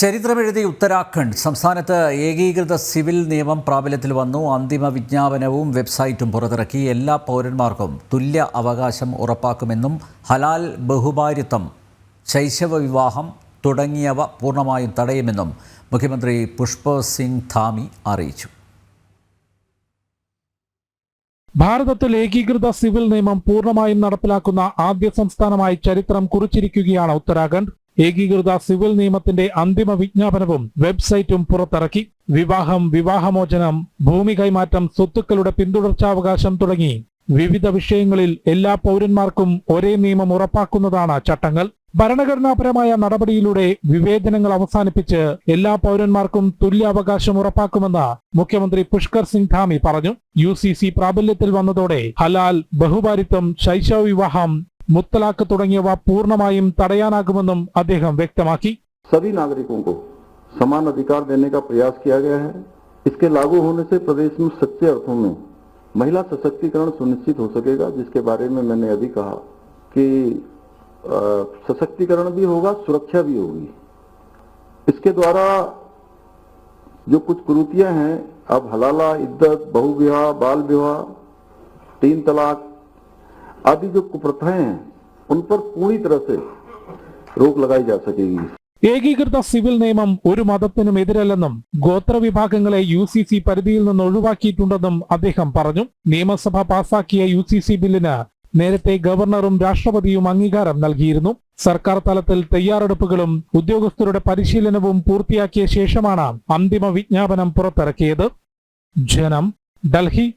ചരിത്രമെഴുതി ഉത്തരാഖണ്ഡ്. സംസ്ഥാനത്ത് ഏകീകൃത സിവിൽ നിയമം പ്രാബല്യത്തിൽ വന്നു. അന്തിമ വിജ്ഞാപനവും വെബ്സൈറ്റും പുറത്തിറക്കി. എല്ലാ പൗരന്മാർക്കും തുല്യ അവകാശം ഉറപ്പാക്കുമെന്നും ഹലാൽ ബഹുഭാര്യത്വം ശൈശവ വിവാഹം തുടങ്ങിയവ പൂർണമായും തടയുമെന്നും മുഖ്യമന്ത്രി പുഷ്പ സിംഗ് ധാമി അറിയിച്ചു. ഭാരതത്തിൽ ഏകീകൃത സിവിൽ നിയമം പൂർണമായും നടപ്പിലാക്കുന്ന ആദ്യ സംസ്ഥാനമായി ചരിത്രം കുറിച്ചിരിക്കുകയാണ് ഉത്തരാഖണ്ഡ്. ഏകീകൃത സിവിൽ നിയമത്തിന്റെ അന്തിമ വിജ്ഞാപനവും വെബ്സൈറ്റും പുറത്തിറക്കി. വിവാഹം വിവാഹമോചനം ഭൂമി കൈമാറ്റം സ്വത്തുക്കളുടെ പിന്തുടർച്ചാവകാശം തുടങ്ങി. വിവിധ വിഷയങ്ങളിൽ എല്ലാ പൗരന്മാർക്കും ഒരേ നിയമം ഉറപ്പാക്കുന്നതാണ് ചട്ടങ്ങൾ. ഭരണഘടനാപരമായ നടപടിയിലൂടെ വിവേചനങ്ങൾ അവസാനിപ്പിച്ച് എല്ലാ പൗരന്മാർക്കും തുല്യാവകാശം ഉറപ്പാക്കുമെന്ന് മുഖ്യമന്ത്രി പുഷ്കർ സിംഗ് ധാമി പറഞ്ഞു. യു സി സി പ്രാബല്യത്തിൽ വന്നതോടെ ഹലാൽ ബഹുഭാരിത്വം ശൈശവ വിവാഹം മുത്തലാഖ് തുടങ്ങിയവ പൂർണ്ണമായും തടയാനാകുമെന്നും അദ്ദേഹം വ്യക്തമാക്കി सभी नागरिकों को समान अधिकार देने का प्रयास किया गया है इसके लागू होने से प्रदेश में सच्चे अर्थों में महिला सशक्तिकरण सुनिश्चित हो सकेगा जिसके बारे में मैंने अभी कहा कि अ, सशक्तिकरण भी होगा सुरक्षा भी होगी इसके द्वारा जो कुछ कुरूतियां हैं अब हलाला इद्दत बहु विवाह बाल विवाह तीन तलाक आदि जो कुप्रथाएं हैं उन पर पूरी तरह से रोक लगाई जा सकेगी ഏകീകൃത സിവിൽ നിയമം ഒരു മതത്തിനും എതിരല്ലെന്നും ഗോത്രവിഭാഗങ്ങളെ യു സി സി പരിധിയിൽ നിന്ന് ഒഴിവാക്കിയിട്ടുണ്ടെന്നും അദ്ദേഹം പറഞ്ഞു നിയമസഭ പാസാക്കിയ യു സി സി ബില്ലിന് നേരത്തെ ഗവർണറും രാഷ്ട്രപതിയും അംഗീകാരം നൽകിയിരുന്നു സർക്കാർ തലത്തിൽ തയ്യാറെടുപ്പുകളും ഉദ്യോഗസ്ഥരുടെ പരിശീലനവും പൂർത്തിയാക്കിയ ശേഷമാണ് അന്തിമ വിജ്ഞാപനം പുറത്തിറക്കിയത് ജനം ഡൽഹി